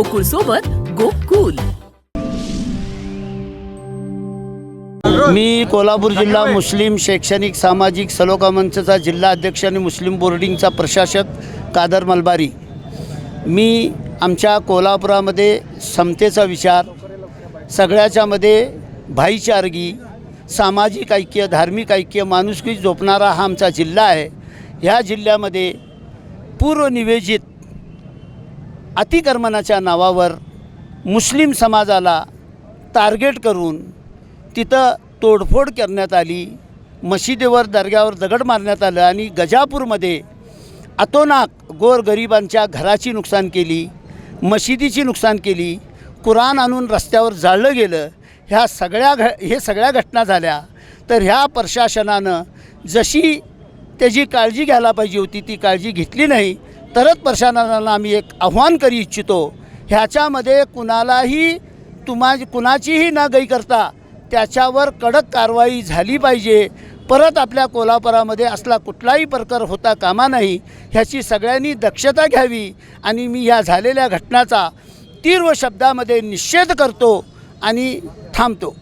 गोकुळ सोबत गोकुल. मी कोल्हापूर जिल्हा मुस्लिम शैक्षणिक सामाजिक सलोखा मंचचा जिल्हा अध्यक्ष आणि मुस्लिम बोर्डिंगचा प्रशासक कादर मलबारी. मी आमच्या कोल्हापुरामध्ये समतेचा विचार सगळ्याच्यामध्ये भाईचारगी सामाजिक ऐक्य धार्मिक ऐक्य माणुसकी जोपणारा हा आमचा जिल्हा आहे. ह्या जिल्ह्यामध्ये पूर्वनिवेजित अतिक्रमणाच्या नावावर मुस्लिम समाजाला टार्गेट करून तिथं तोडफोड करण्यात आली. मशिदीवर दर्ग्यावर दगड मारण्यात आलं आणि गजापूरमध्ये अतोनाक गोरगरिबांच्या घराची नुकसान केली मशिदीची नुकसान केली कुराण आणून रस्त्यावर जाळलं गेलं. ह्या सगळ्या घ हे सगळ्या घटना झाल्या. तर ह्या प्रशासनानं जशी त्याची काळजी घ्यायला पाहिजे होती ती काळजी घेतली नाही तरच प्रशासनाला आम्ही एक आव्हान करू इच्छितो. ह्याच्यामध्ये कुणालाही तुम्हा कुणाचीही न गई करता त्याच्यावर कडक कारवाई झाली पाहिजे. परत आपल्या कोल्हापुरामध्ये असला कुठलाही प्रकार होता कामा नाही ह्याची सगळ्यांनी दक्षता घ्यावी आणि मी ह्या झालेल्या घटनाचा तीव्र शब्दामध्ये निषेध करतो आणि थांबतो.